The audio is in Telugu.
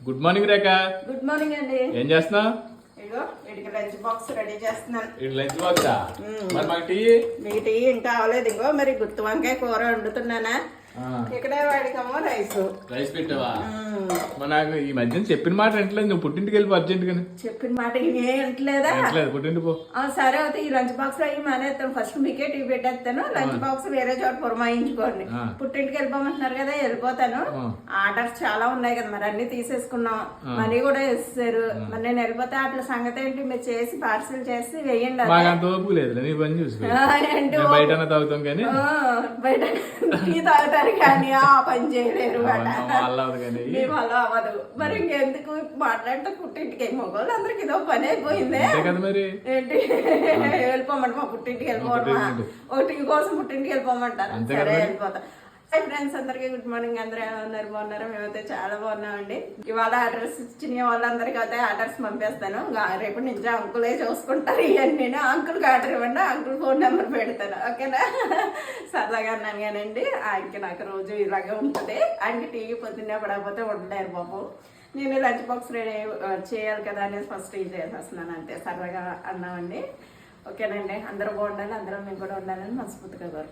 Good morning Rekha. Good morning అండి. ఏం చేస్తున్నావు? వీటికి లంచ్ బాక్స్ రెడీ చేస్తున్నాను. ఇటు లంచ్ బాక్సా? మరి మాకు టీ? మీకు టీ ఇంకా అవ్వలేదు ఇంకో మరి గుత్తి వంకాయ కూర వండుతున్నానా? ఇక్కడే వాడికమ్మో రైస్. రైస్ పెట్టావా? నాకు ఈ మధ్యన చెప్పిన మాట వింటలేదు నువ్వు పుట్టింటికి వెళ్ళి అర్జెంట్ గాని చెప్పిన మాట ఏం వింటలేదా వింటలేదు పుట్టింటి పో. ఆ, సరే అయితే ఈ లంచ్ బాక్స్ అయ్యి మానేస్తాను ఫస్ట్ మీకే టీ పెట్టేస్తాను. లంచ్ బాక్స్ వేరే చోట పురమాయించుకోండి. పుట్టింటికి వెళ్ళిపోమంటున్నారు కదా వెళ్ళిపోతాను. ఆర్డర్స్ చాలా ఉన్నాయి కదా మరి అన్ని తీసేసుకున్నాం. మనీ కూడా వేస్తారు మరి నేను వెళ్ళిపోతే అట్లా సంగతి ఏంటి? మీరు చేసి పార్సిల్ చేసి వేయండి బయట తాగుతాం కానీ. బయట టీ తాగుతారు కానీ ఆ పని చేయలేరు అలా అవ్వదు. మరి ఇంకెందుకు? మాట్లాడితే పుట్టింటికి మగవాళ్ళు అందరికి ఇదో పని అయిపోయిందే ఏంటి? వెళ్ళిపోమంట మా పుట్టింటికి వెళ్ళిపోవడమా? ఒకటి కోసం పుట్టింటికి వెళ్ళిపోమంటారు. సరే. వెళ్ళిపోతా. హాయ్ ఫ్రెండ్స్ అందరికీ గుడ్ మార్నింగ్. అందరూ ఎలా ఉన్నారు? బాగున్నారు? మేమైతే చాలా బాగున్నామండి. ఇవాళ అడ్రస్ ఇచ్చిన వాళ్ళందరికీ అయితే అడ్రస్ పంపేస్తాను. రేపు నుంచి అంకులే చూసుకుంటారు ఇవన్నీ. నేను అంకుల్కి ఆర్డర్ ఇవ్వండి అంకుల్ ఫోన్ నెంబర్ పెడతాను. ఓకేనా? సరదాగా అన్నాను కానండి. ఆయనకి నాకు రోజు ఇలాగే ఉంటుంది. ఆయనకి టీవీ పొద్దున్నే పడకపోతే ఉండలేరు బాబు నేను లంచ్ బాక్స్ రెడీ చేయాలి కదా అనేసి ఫస్ట్ ఇది చేసేస్తున్నాను అంతే. సరదాగా అన్నామండి. ఓకేనండి. అందరూ బాగుండాలి. అందరం మేము కూడా ఉండాలని మనస్ఫూర్తిగా కోరుకుంటున్నాను